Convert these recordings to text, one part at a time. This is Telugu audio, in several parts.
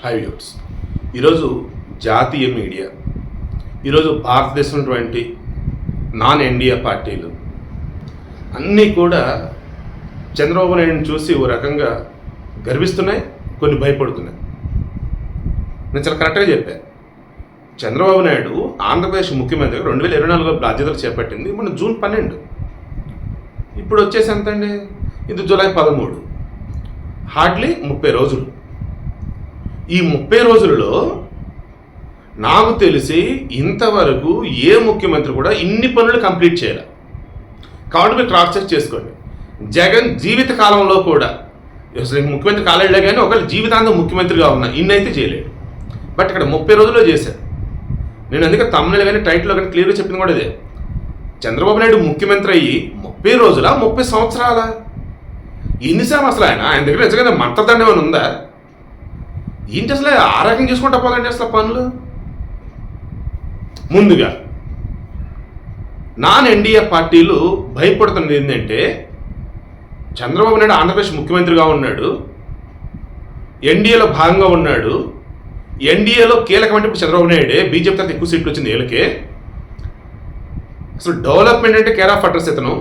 హై వ్యూర్స్ ఈరోజు జాతీయ మీడియా ఈరోజు భారతదేశంటువంటి నాన్ ఎన్డీఏ పార్టీలు అన్నీ కూడా చంద్రబాబు నాయుడుని చూసి ఓ రకంగా గర్విస్తున్నాయి కొన్ని భయపడుతున్నాయి. నేను చాలా కరెక్ట్గా చెప్పాను చంద్రబాబు నాయుడు ఆంధ్రప్రదేశ్ ముఖ్యమంత్రి రెండు వేల ఇరవై నాలుగులో బాధ్యతలు చేపట్టింది మన జూన్ పన్నెండు. ఇప్పుడు వచ్చేసి ఎంత అండి ఇది జూలై పదమూడు. హార్డ్లీ ముప్పై రోజులు. ఈ ముప్పై రోజులలో నాకు తెలిసి ఇంతవరకు ఏ ముఖ్యమంత్రి కూడా ఇన్ని పనులు కంప్లీట్ చేయాలి. కాబట్టి మీరు క్రాస్ చెక్ చేసుకోండి. జగన్ జీవిత కాలంలో కూడా అసలు ముఖ్యమంత్రి కాలేడులే కానీ ఒకవేళ జీవితాంతం ముఖ్యమంత్రిగా ఉన్నా ఇన్నైతే చేయలేడు బట్ ఇక్కడ ముప్పై రోజుల్లో చేశాను నేను అందుకే తమిళ కానీ టైటిల్లో కానీ క్లియర్గా చెప్పింది కూడా ఇదే. చంద్రబాబు నాయుడు ముఖ్యమంత్రి అయ్యి ముప్పై రోజుల ముప్పై సంవత్సరాల? ఎన్నిసార్లు అసలు ఆయన? ఆయన దగ్గర నిజంగా మంత్రదండం ఏమైనా ఉందా? ఏంటి అసలు ఆ రకం చేసుకుంటా పోలండి అసలు పనులు? ముందుగా నాన్ ఎన్డీఏ పార్టీలు భయపడుతున్నది ఏంటంటే చంద్రబాబు నాయుడు ఆంధ్రప్రదేశ్ ముఖ్యమంత్రిగా ఉన్నాడు ఎన్డీఏలో భాగంగా ఉన్నాడు ఎన్డీఏలో కీలకమంటే ఇప్పుడు చంద్రబాబు నాయుడే బీజేపీ తర్వాత ఎక్కువ సీట్లు వచ్చింది వీళ్ళకి. అసలు డెవలప్మెంట్ అంటే కేర్ ఆఫ్ అడ్రస్ ఇతను.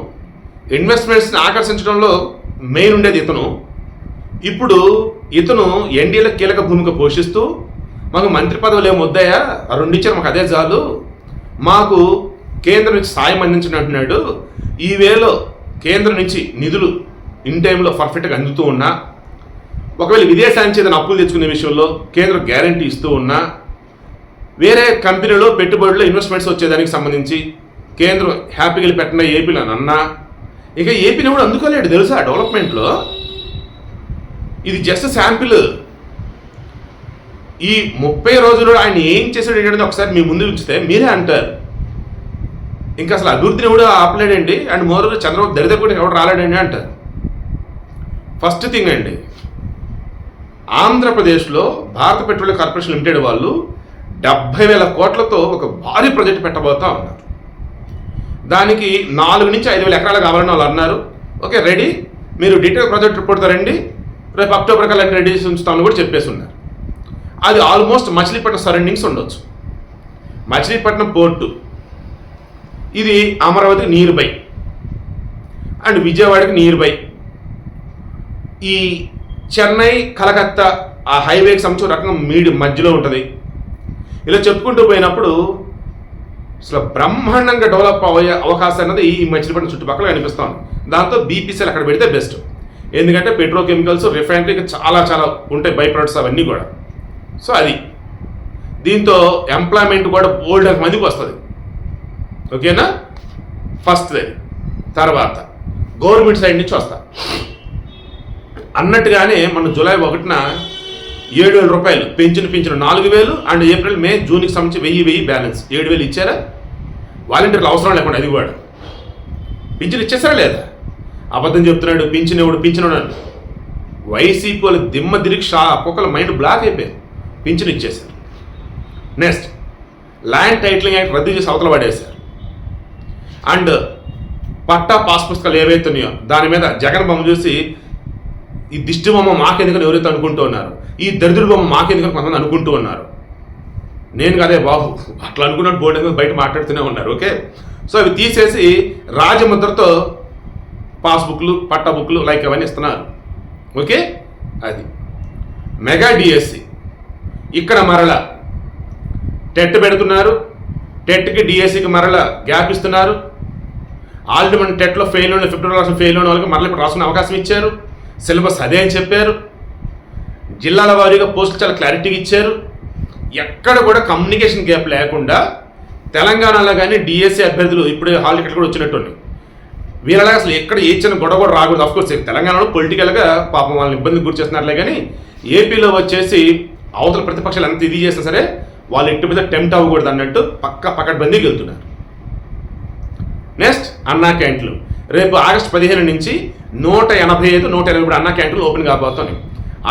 ఇన్వెస్ట్మెంట్స్ని ఆకర్షించడంలో మెయిన్ ఉండేది ఇతను. ఇప్పుడు ఇతను ఎన్డీఏలో కీలక భూమిక పోషిస్తూ మాకు మంత్రి పదవులు ఏమి వద్దాయా ఆ రెండు ఇచ్చారు మాకు అదే చాలు. మాకు కేంద్రం నుంచి సాయం అందించడం అంటున్నాడు. ఈ వేలో కేంద్రం నుంచి నిధులు ఇన్ టైంలో పర్ఫెక్ట్గా అందుతూ ఉన్నా ఒకవేళ విదేశానికి నుంచి ఏదైనా అప్పులు తెచ్చుకునే విషయంలో కేంద్రం గ్యారంటీ ఇస్తూ ఉన్నా వేరే కంపెనీలో పెట్టుబడులు ఇన్వెస్ట్మెంట్స్ వచ్చేదానికి సంబంధించి కేంద్రం హ్యాపీగా పెట్టిన ఏపీలో అన్నా ఇక ఏపీని కూడా అందుకోలేడు తెలుసా డెవలప్మెంట్లో ఇది జస్ట్ శాంపిల్ ఈ ముప్పై రోజులు ఆయన ఏం చేశాడు ఏంటంటే ఒకసారి మీ ముందు ఉంచితే మీరే అంటారు. ఇంకా అసలు అభివృద్ధిని కూడా ఆపలేడండి. అండ్ మోర్ చంద్రబాబు దరిద్ర కూడా ఎవరు రాలేడండి అంటారు. ఫస్ట్ థింగ్ అండి ఆంధ్రప్రదేశ్లో భారత పెట్రోలియం కార్పొరేషన్ లిమిటెడ్ వాళ్ళు డెబ్బై వేల కోట్లతో ఒక భారీ ప్రాజెక్ట్ పెట్టబోతా ఉన్నారు. దానికి నాలుగు నుంచి ఐదు వేల ఎకరాలు కావాలని వాళ్ళు అన్నారు. Okay ready? మీరు డీటెయిల్ ప్రాజెక్ట్ రిపోర్ట్ రండి. రేపు అక్టోబర్ కల్లా రెడీ చేసి ఉంచుతామని కూడా చెప్పేసి ఉన్నారు. అది ఆల్మోస్ట్ మచిలీపట్నం సరౌండింగ్స్ ఉండొచ్చు. మచిలీపట్నం పోర్టు ఇది అమరావతికి నియర్ బై అండ్ విజయవాడకి నియర్ బై ఈ చెన్నై కలకత్తా ఆ హైవేకి సంబంధించిన రకంగా మీడి మధ్యలో ఉంటుంది. ఇలా చెప్పుకుంటూ పోయినప్పుడు అసలు బ్రహ్మాండంగా డెవలప్ అయ్యే అవకాశం అన్నది ఈ మచిలీపట్నం చుట్టుపక్కల కనిపిస్తుంది దాంతో బీపీసీలు అక్కడ పెడితే బెస్ట్ ఎందుకంటే పెట్రోకెమికల్స్ రిఫైనరీకి చాలా చాలా ఉంటాయి బై ప్రొడక్ట్స్ అవన్నీ కూడా. సో అది. దీంతో ఎంప్లాయ్మెంట్ కూడా బోల్డ్ మందికి వస్తుంది. ఓకేనా? ఫస్ట్ తర్వాత గవర్నమెంట్ సైడ్ నుంచి వస్తా. అన్నట్టుగానే మన జూలై ఒకటిన ఏడు వేల రూపాయలు పెంచిన పెంచిన నాలుగు వేలు అండ్ ఏప్రిల్ మే జూన్కి సంబంధించి వెయ్యి వెయ్యి బ్యాలెన్స్. ఏడు వేలు ఇచ్చారా? వాలంటీర్లు అవసరం లేకుండా అది కూడా. పింఛన్ ఇచ్చేసారా లేదా? అబద్ధం చెప్తున్నాడు పింఛన్ పింఛనుడు అని. వైసీపీ వాళ్ళు దిమ్మ దిరిగి షా ఒక్కొక్కరు మైండ్ బ్లాక్ అయిపోయింది పింఛను ఇచ్చేశారు. నెక్స్ట్ ల్యాండ్ టైటిలింగ్ యాక్ట్ రద్దు చేసి అవతల పడేశారు. అండ్ పట్టా పాస్ పుస్తకాలు ఏవైతే ఉన్నాయో దాని మీద జగన్ బొమ్మ చూసి ఈ దిష్టి బొమ్మ మాకెందుకని ఎవరైతే అనుకుంటూ ఉన్నారు ఈ దరిద్ర బొమ్మ మాకెందుకని కొంతమంది అనుకుంటూ ఉన్నారు. నేను కదే బాబు అట్లా అనుకున్నట్టు బోర్డు మీద బయట మాట్లాడుతూనే ఉన్నారు ఓకే? సో అవి తీసేసి రాజముద్రతో పాస్బుక్లు పట్ట బుక్లు లైక్ అవన్నీ ఇస్తున్నారు. ఓకే? అది. Mega DSC. ఇక్కడ మరల టెట్ పెడుతున్నారు. టెట్కి డిఎస్సికి మరల గ్యాప్ ఇస్తున్నారు. ఆల్రెడీ మన టెట్లో ఫెయిల్ ఉన్న ఫిబ్రవరి క్లాస్ ఫెయిల్ ఉన్న వాళ్ళకి మరల ఇప్పుడు రాసుకునే అవకాశం ఇచ్చారు. సిలబస్ అదే అని చెప్పారు. జిల్లాల వారీగా పోస్టులు చాలా క్లారిటీగా ఇచ్చారు. ఎక్కడ కూడా కమ్యూనికేషన్ గ్యాప్ లేకుండా తెలంగాణలో కానీ డిఎస్సి అభ్యర్థులు ఇప్పుడే హాల్ టికెట్ కూడా వచ్చినట్టు వీళ్ళలా అసలు ఎక్కడ ఏ చిన్న గొడవ కూడా రాకూడదు. అఫ్కోర్స్ తెలంగాణలో పొలిటికల్గా పాపం వాళ్ళని ఇబ్బంది గురి చేస్తున్నారులే కానీ ఏపీలో వచ్చేసి అవతల ప్రతిపక్షాలు ఎంత ఇది చేసినా సరే వాళ్ళు ఎట్టి మీద టెంప్ట్ అవ్వకూడదు అన్నట్టు పక్క పకడ్బందీకి వెళ్తున్నారు. నెక్స్ట్ అన్నా క్యాంట్లు రేపు ఆగస్ట్ పదిహేను నుంచి నూట ఎనభై ఐదు నూట ఎనభై మూడు అన్నా క్యాంటీన్లు ఓపెన్ కాబోతున్నాయి.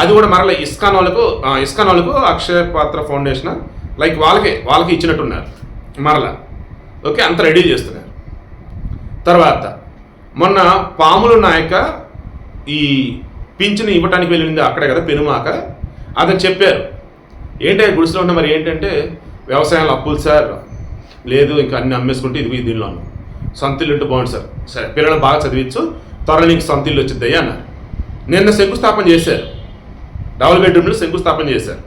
అది కూడా మరలా ఇస్కాన్ వాళ్ళకు ఇస్కాన్ వాళ్ళకు అక్షయ పాత్ర ఫౌండేషన్ లైక్ వాళ్ళకే వాళ్ళకి ఇచ్చినట్టున్నారు. మరలా. ఓకే అంత రెడీ చేస్తున్నారు. తర్వాత మొన్న పాములు నాయక ఈ పింఛను ఇవ్వటానికి వెళ్ళింది అక్కడే కదా పెనుమాక. అతను చెప్పారు ఏంటి గుడిసెలో ఉన్న మరి ఏంటంటే వ్యవసాయంలో అప్పులు సార్ లేదు ఇంకా అన్ని అమ్మేసుకుంటే ఇది దీనిలో సంతిల్లుంటే ఉంటే బాగుంది సార్. సరే పిల్లలు బాగా చదివించు త్వరలో నీకు సంతిల్లు ఇల్లు వచ్చింది అన్నారు. నిన్న శంకుస్థాపన చేశారు డబుల్ బెడ్రూమ్లో శంకుస్థాపన చేశారు.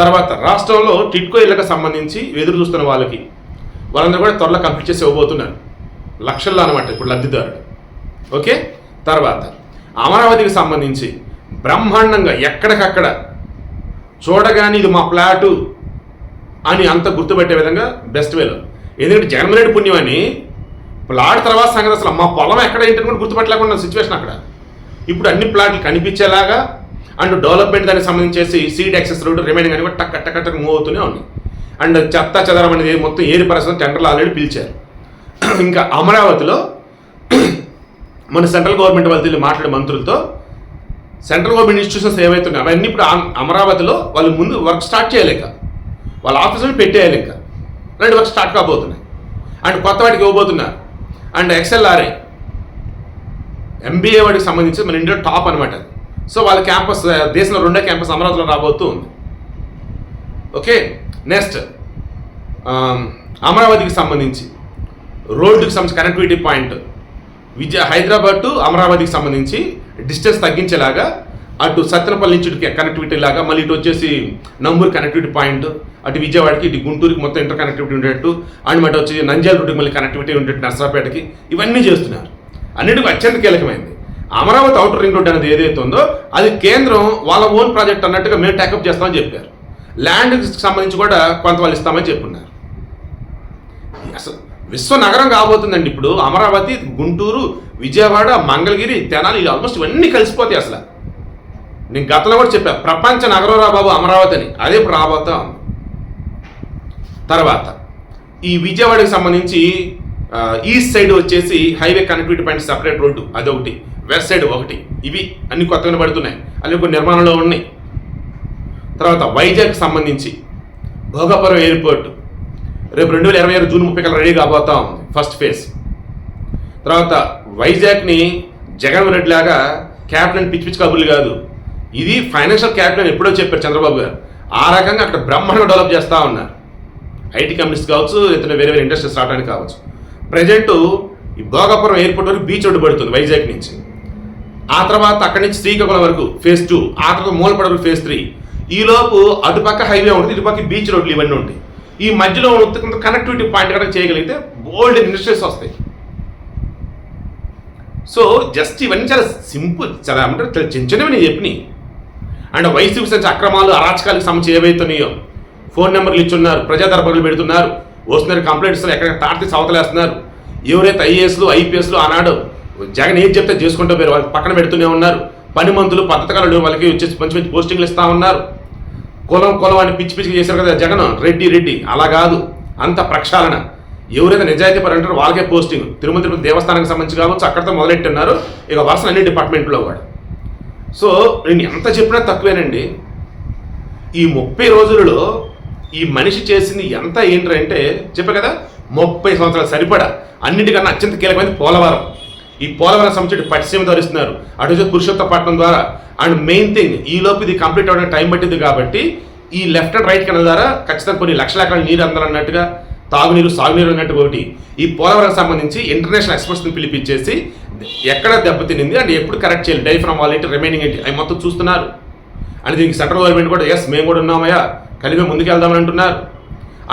తర్వాత రాష్ట్రంలో టిట్కో ఇళ్ళకి సంబంధించి ఎదురు చూస్తున్న వాళ్ళకి వాళ్ళందరూ కూడా త్వరలో కంప్లీట్ చేసి ఇవ్వబోతున్నారు. లక్షల్లో అనమాట ఇప్పుడు లబ్ధిదారుడు. ఓకే? తర్వాత అమరావతికి సంబంధించి బ్రహ్మాండంగా ఎక్కడికక్కడ చూడగానే ఇది మా ప్లాటు అని అంత గుర్తుపెట్టే విధంగా బెస్ట్ వేలో ఎందుకంటే జగన్మోహన్ పుణ్యం అని ప్లాట్ తర్వాత సంగతి అసలు మా పొలం ఎక్కడ ఏంటని కూడా గుర్తుపెట్టలేకుండా సిచ్యువేషన్ అక్కడ. ఇప్పుడు అన్ని ప్లాట్లు కనిపించేలాగా అండ్ డెవలప్మెంట్ దానికి సంబంధించేసి సీట్ యాక్సెస్ రోడ్డు రిమైనింగ్ అని కూడా టక్ టక్ టక్ మూవ్ అవుతూనే ఉన్నాయి. అండ్ చెత్త చెదరం అనేది మొత్తం ఏరి పరిస్థితి టెండర్లు ఆల్రెడీ పిలిచారు. ఇంకా అమరావతిలో మన సెంట్రల్ గవర్నమెంట్ వాళ్ళు వెళ్ళి మాట్లాడే మంత్రులతో సెంట్రల్ గవర్నమెంట్ ఇన్స్టిట్యూషన్స్ ఏవైతున్నాయి అవన్నీ ఇప్పుడు అమరావతిలో వాళ్ళు ముందు వర్క్ స్టార్ట్ చేయలేక వాళ్ళ ఆఫీసులు పెట్టేయాలి ఇంకా రెండు వర్క్ స్టార్ట్ కాబోతున్నాయి. అండ్ కొత్త వాటికి ఇవ్వబోతున్నారు. అండ్ ఎక్స్ఎల్ఆర్ఏ ఎంబీఏ వాడికి సంబంధించి మన ఇండియా టాప్ అనమాట సో వాళ్ళ క్యాంపస్ దేశంలో రెండో క్యాంపస్ అమరావతిలో రాబోతూ ఉంది. ఓకే నెక్స్ట్ అమరావతికి సంబంధించి రోడ్డుకి సంబంధించి connectivity point Vijaya Hyderabad to అమరావతికి సంబంధించి డిస్టెన్స్ తగ్గించేలాగా అటు సత్తెనపల్లి నుంచి ఇటు కనెక్టివిటీ లాగా మళ్ళీ ఇటు వచ్చేసి నంబూరు కనెక్టివిటీ పాయింట్ అటు విజయవాడకి ఇటు గుంటూరుకి మొత్తం ఇంటర్ కనెక్టివిటీ ఉండేట్టు అండ్ మటు వచ్చి నంద్యాల రూట్కి మళ్ళీ కనెక్టివిటీ ఉండేట్టు నర్సరాపేటకి ఇవన్నీ చేస్తున్నారు. అన్నిటికీ అత్యంత కీలకమైంది. అమరావతి అవుటర్ రింగ్ రోడ్ అనేది ఏదైతే ఉందో అది కేంద్రం వాళ్ళ ఓన్ ప్రాజెక్ట్ అన్నట్టుగా మేము టేకప్ చేస్తామని చెప్పారు. ల్యాండ్కి సంబంధించి కూడా కొంత వాళ్ళు ఇస్తామని చెప్పున్నారు. అసలు విశ్వ నగరం కాబోతుందండి ఇప్పుడు. అమరావతి గుంటూరు విజయవాడ మంగళగిరి తెనాలి ఆల్మోస్ట్ ఇవన్నీ కలిసిపోతాయి అసలు. నేను గతంలో కూడా చెప్పా ప్రపంచ నగరం రా బాబు అమరావతి అని. అదే ఇప్పుడు రాబోతా తర్వాత ఈ విజయవాడకి సంబంధించి ఈస్ట్ సైడ్ వచ్చేసి highway connectivity point separate road అదొకటి. వెస్ట్ సైడ్ ఒకటి. ఇవి అన్ని కొత్తగా పడుతున్నాయి. అవి కొన్ని నిర్మాణంలో ఉన్నాయి. తర్వాత వైజాగ్ సంబంధించి భోగాపురం ఎయిర్పోర్ట్ రేపు రెండు వేల ఇరవై ఆరు జూన్ ముప్పై కల్లా రెడీ కాబోతాం. ఫస్ట్ ఫేజ్ తర్వాత వైజాగ్ని జగన్ రెడ్డి లాగా క్యాప్టెన్ పిచ్చి పిచ్చి కబుర్లు కాదు. ఇది ఫైనాన్షియల్ క్యాప్టెన్ ఎప్పుడో చెప్పారు చంద్రబాబు గారు. ఆ రకంగా అక్కడ బ్రహ్మాండంగా డెవలప్ చేస్తూ ఉన్నారు. ఐటీ కంపెనీస్ కావచ్చు ఇతర వేరే వేరే ఇండస్ట్రీస్ రావడానికి కావచ్చు. ప్రజెంట్ ఈ భోగాపురం ఎయిర్పోర్ట్ వరకు బీచ్ ఒడ్డు పడుతుంది వైజాగ్ నుంచి. ఆ తర్వాత అక్కడి నుంచి శ్రీకాకుళం వరకు ఫేజ్ టూ ఆ తర్వాత మూలపడ వరకు ఫేజ్ త్రీ ఈలోపు అటుపక్క హైవే ఉంటుంది ఇటుపక్క బీచ్ రోడ్లు ఇవన్నీ ఉంటాయి. ఈ మధ్యలో కొంత కనెక్టివిటీ పాయింట్ కనుక చేయగలిగితే బోల్డ్ ఇండస్ట్రీస్ వస్తాయి. సో జస్ట్ ఇవన్నీ చాలా సింపుల్ చాలా అంటే చాలా చిన్న చిన్నవి నేను చెప్పినాయి అండ్ వైసీపీ సంచి అక్రమాలు అరాచకాలకు సంబంధించి ఏవైతున్నాయో ఫోన్ నెంబర్లు ఇచ్చున్నారు ప్రజా దర్బార్లు పెడుతున్నారు వస్తున్నారు కంప్లైంట్స్ ఎక్కడ తాటి సవతలేస్తున్నారు. ఎవరైతే ఐఏఎస్లు ఐపీఎస్లు ఆనాడు జగన్ ఏం చెప్తే చేసుకుంటూ పోయారు. వాళ్ళు పక్కన పెడుతూనే ఉన్నారు. పని మందులు పథకాలు వాళ్ళకి వచ్చేసి మంచి మంచి పోస్టింగ్లు ఇస్తా ఉన్నారు. కులం కులం అని పిచ్చి పిచ్చికి చేశారు కదా జగన్? రెడ్డి రెడ్డి. అలా కాదు. అంత ప్రక్షాళన. ఎవరైతే నిజాయితీ పని అంటారో వాళ్ళకే పోస్టింగ్. తిరుమల తిరుపతి దేవస్థానానికి సంబంధించి కావచ్చు అక్కడితో మొదలెట్టున్నారు ఇక వరుస అన్ని డిపార్ట్మెంట్లో కూడా సో నేను ఎంత చెప్పినా తక్కువేనండి. ఈ ముప్పై రోజులలో ఈ మనిషి చేసింది ఎంత ఏంటంటే చెప్పా కదా? ముప్పై సంవత్సరాలు సరిపడా. అన్నిటికన్నా అత్యంత కీలకమైనది పోలవరం. ఈ పోలవరం సంబంధించి పట్టిసీమ ధరిస్తున్నారు. అటు వచ్చి పురుషోత్తపట్నం ద్వారా. అండ్ మెయిన్ థింగ్ ఈ లోపు ఇది కంప్లీట్ అవ్వడానికి టైం పట్టింది కాబట్టి ఈ లెఫ్ట్ అండ్ రైట్ కెనల్ ద్వారా ఖచ్చితంగా కొన్ని లక్షల ఎకరాల నీరు అందాలన్నట్టుగా తాగునీరు సాగునీరు అన్నట్టు ఒకటి. ఈ పోలవరం సంబంధించి ఇంటర్నేషనల్ ఎక్స్పర్ట్స్ని పిలిపించేసి ఎక్కడ దెబ్బతినింది అండ్ ఎప్పుడు కరెక్ట్ చేయాలి. డైఫ్రమ్ వాల్ ఏంటి రిమైనింగ్ ఏంటి? అవి మొత్తం చూస్తున్నారు. అండ్ దీనికి సెంట్రల్ గవర్నమెంట్ కూడా ఎస్ మేము కూడా ఉన్నామయ్యా. కలిపి ముందుకెళ్దామని అంటున్నారు.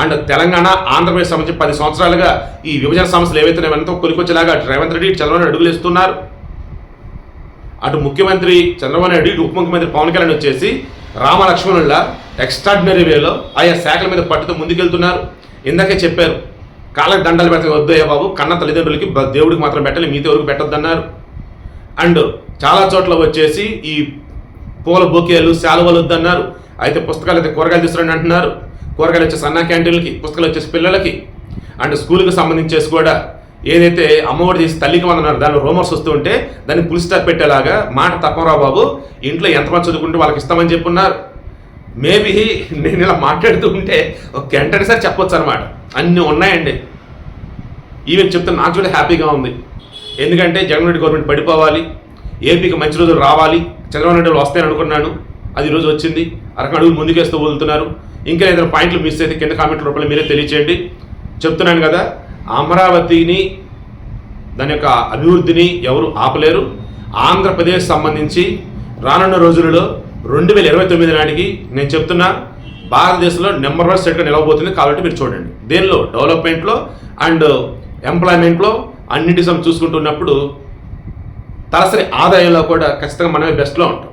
అండ్ తెలంగాణ ఆంధ్రప్రదేశ్ సంబంధించి పది సంవత్సరాలుగా ఈ విభజన సమస్యలు ఏవైతే ఎంతో కొలికొచ్చేలాగా అటు రేవంత్ రెడ్డి చంద్రబాబు అడుగులు ఇస్తున్నారు అటు ముఖ్యమంత్రి చంద్రబాబు నాయుడు ఇటు ఉప ముఖ్యమంత్రి పవన్ కళ్యాణ్ వచ్చేసి రామలక్ష్మణుల ఎక్స్ట్రాడినరీ వేలో ఆయా శాఖల మీద పట్టుతో ముందుకెళ్తున్నారు. ఇందాకే చెప్పారు కాళ్ళకి దండాలు పెట్ట వద్దయ్యా బాబు కన్న తల్లిదండ్రులకి దేవుడికి మాత్రం పెట్టాలి మీతో ఎవరికి పెట్టొద్దన్నారు. అండ్ చాలా చోట్ల వచ్చేసి ఈ పూల బొకేలు శాలువలు వద్దన్నారు. అయితే పుస్తకాలు అయితే కూరగాయలు తీసుకురండి అంటున్నారు. కూరగాయలు వచ్చేసి అన్నా క్యాంటీన్లకి పుస్తకాలు వచ్చేసి పిల్లలకి అండ్ స్కూల్కి సంబంధించేసి కూడా ఏదైతే అమ్మఒడి చేసి తల్లికి వందన్నారు దానిలో రోమర్స్ వస్తూ ఉంటే దాన్ని పులి స్టాప్ పెట్టేలాగా మాట తప్పరా బాబు ఇంట్లో ఎంతమంది చదువుకుంటే వాళ్ళకి ఇస్తామని చెప్పున్నారు. మేబీ నేను ఇలా మాట్లాడుతూ ఉంటే ఒక గంటని చెప్పొచ్చు అనమాట అన్నీ ఉన్నాయండి. ఈవెన్ చెప్తే నాకు కూడా హ్యాపీగా ఉంది. ఎందుకంటే జగన్ రెడ్డి గవర్నమెంట్ పడిపోవాలి. ఏపీకి మంచి రోజులు రావాలి. చంద్రబాబు నాయుడు వస్తాయని అనుకున్నాను అది ఈరోజు వచ్చింది. అరకడుగులు ముందుకేస్తూ వదులుతున్నారు. ఇంకా ఏదైనా పాయింట్లు మిస్ అయితే కింద కామెంట్ రూపంలో మీరే తెలియచేయండి. చెప్తున్నాను కదా అమరావతిని దాని యొక్క అభివృద్ధిని ఎవరు ఆపలేరు. ఆంధ్రప్రదేశ్ సంబంధించి రానున్న రోజులలో రెండు వేల ఇరవై తొమ్మిది నాటికి నేను చెప్తున్నా భారతదేశంలో నెంబర్ వన్ స్టేట్గా నిలవబోతుంది కాబట్టి మీరు చూడండి. దేనిలో? డెవలప్మెంట్లో అండ్ ఎంప్లాయ్మెంట్లో అన్నింటి సమ చూసుకుంటున్నప్పుడు తలసరి ఆదాయంలో కూడా ఖచ్చితంగా మనమే బెస్ట్లో ఉంటాం.